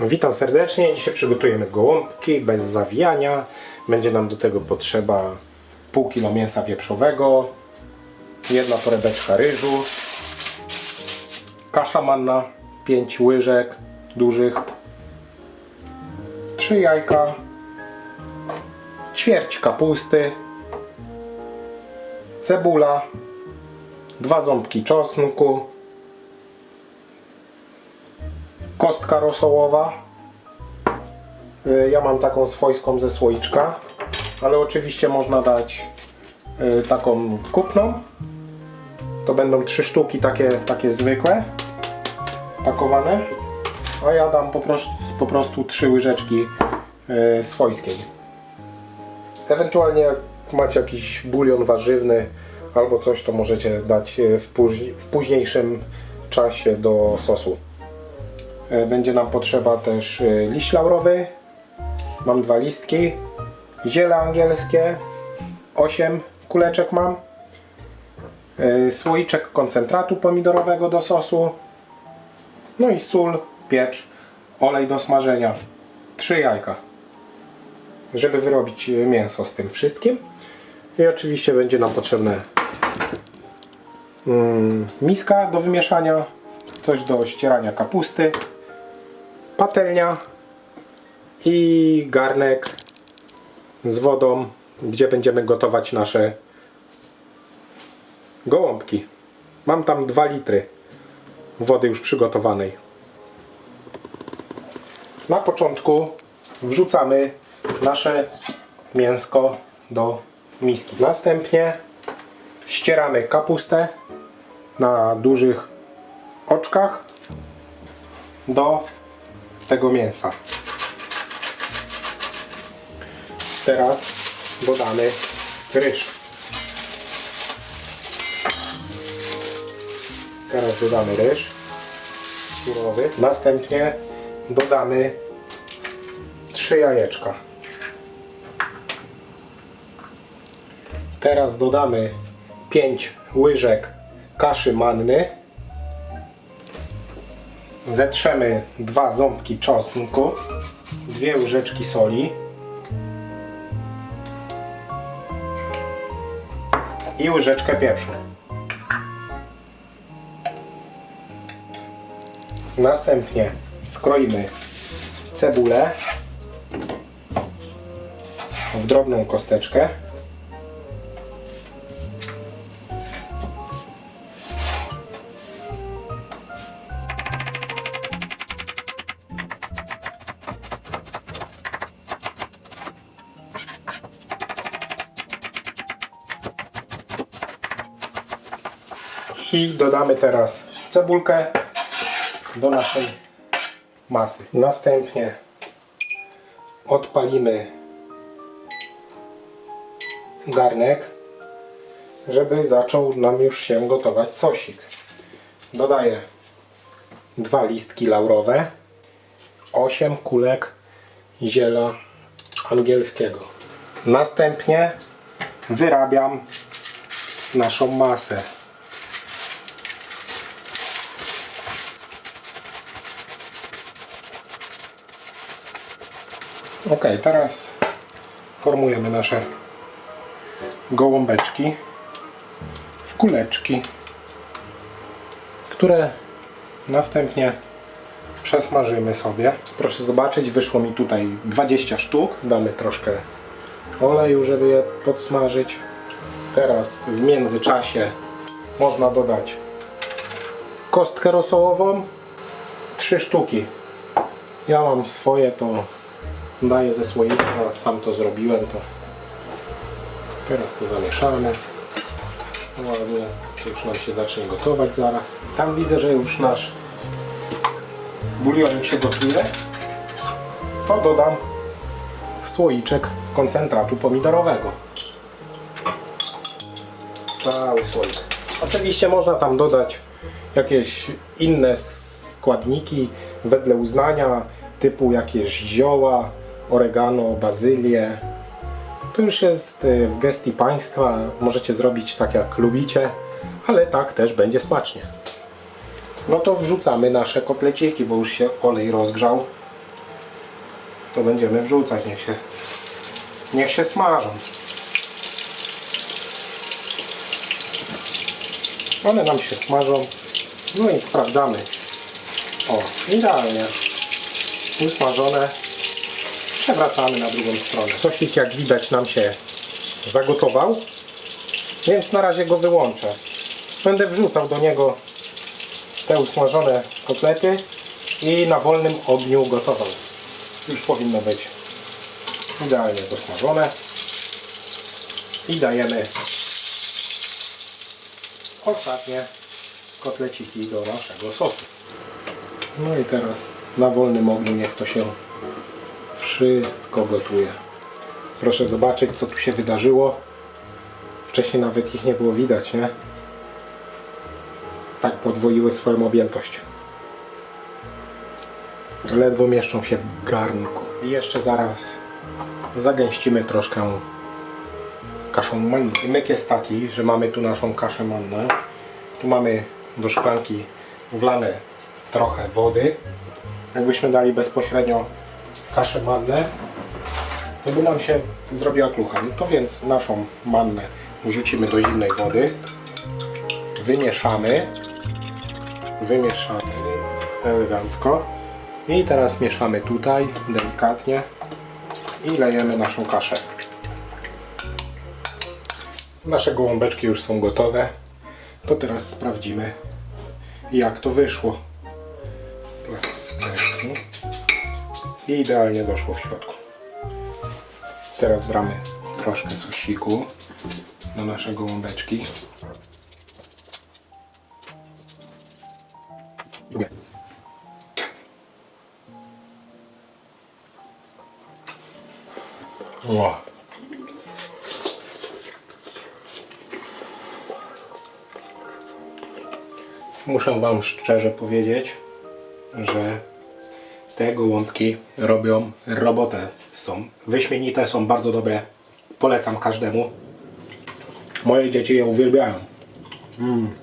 Witam serdecznie. Dzisiaj przygotujemy gołąbki bez zawijania. Będzie nam do tego potrzeba pół kilo mięsa wieprzowego, jedna torebeczka ryżu, kasza manna, 5 łyżek dużych, 3 jajka, ćwierć kapusty, cebula, dwa ząbki czosnku, kostka rosołowa. Y, Ja mam taką swojską ze słoiczka, ale oczywiście można dać y, taką kupną. To będą trzy sztuki takie, takie zwykłe, pakowane. A ja dam po prostu, po prostu trzy łyżeczki y, swojskiej. Ewentualnie jak macie jakiś bulion warzywny albo coś, to możecie dać w, w późniejszym czasie do sosu. E, Będzie nam potrzeba też e, liść laurowy. Mam dwa listki. Ziele angielskie. 8 kuleczek mam. E, Słoiczek koncentratu pomidorowego do sosu. No i sól, pieprz, olej do smażenia. Trzy jajka. Żeby wyrobić mięso z tym wszystkim. I oczywiście będzie nam potrzebne mm, miska do wymieszania, coś do ścierania kapusty, patelnia i garnek z wodą, gdzie będziemy gotować nasze gołąbki. Mam tam 2 litry wody już przygotowanej. Na początku wrzucamy nasze mięsko do miski. Następnie ścieramy kapustę na dużych oczkach do tego mięsa. Teraz dodamy ryż. Teraz dodamy ryż surowy. Następnie dodamy trzy jajeczka. Teraz dodamy 5 łyżek kaszy manny. Zetrzemy dwa ząbki czosnku, dwie łyżeczki soli i łyżeczkę pieprzu. Następnie skroimy cebulę w drobną kosteczkę. I dodamy teraz cebulkę do naszej masy. Następnie odpalimy garnek, żeby zaczął nam już się gotować sosik. Dodaję dwa listki laurowe, 8 kulek ziela angielskiego. Następnie wyrabiam naszą masę. Ok, teraz formujemy nasze gołąbeczki w kuleczki, które następnie przesmażymy sobie. Proszę zobaczyć, wyszło mi tutaj 20 sztuk. Damy troszkę oleju, żeby je podsmażyć. Teraz w międzyczasie można dodać kostkę rosołową, 3 sztuki. Ja mam swoje, to daję ze słoika, sam to zrobiłem, to teraz to zamieszamy ładnie, to już nam się zacznie gotować zaraz. Tam widzę, że już nasz bulion się gotuje, to dodam słoiczek koncentratu pomidorowego. Cały słoik. Oczywiście można tam dodać jakieś inne składniki wedle uznania, typu jakieś zioła, oregano, bazylię. To już jest y, w gestii Państwa. Możecie zrobić tak jak lubicie, ale tak też będzie smacznie. No to wrzucamy nasze kotleciki, bo już się olej rozgrzał. to będziemy wrzucać. Niech się, niech się smażą. One nam się smażą. No i sprawdzamy. O, idealnie. Usmażone. Przewracamy na drugą stronę. Sosik jak widać nam się zagotował. Więc na razie go wyłączę. Będę wrzucał do niego te usmażone kotlety i na wolnym ogniu gotował. Już powinno być idealnie dosmażone. I dajemy ostatnie kotleciki do naszego sosu. No i teraz na wolnym ogniu niech to się wszystko gotuje. Proszę zobaczyć co tu się wydarzyło. Wcześniej nawet ich nie było widać, nie? Tak podwoiły swoją objętość. Ledwo mieszczą się w garnku. I jeszcze zaraz zagęścimy troszkę kaszą manną. Myk jest taki, że mamy tu naszą kaszę mannę. Tu mamy do szklanki wlane trochę wody. Jakbyśmy dali bezpośrednio kaszę mannę, to by nam się zrobiła klucha. No to więc naszą mannę wrzucimy do zimnej wody. Wymieszamy. Wymieszamy elegancko. I teraz mieszamy tutaj delikatnie i lejemy naszą kaszę. Nasze gołąbeczki już są gotowe. To teraz sprawdzimy jak to wyszło. I idealnie doszło w środku. Teraz bramy troszkę sosiku na nasze gołąbeczki. Wow. Muszę Wam szczerze powiedzieć, że te gołąbki robią robotę. Są wyśmienite, są bardzo dobre. Polecam każdemu. Moje dzieci je uwielbiają. Mm.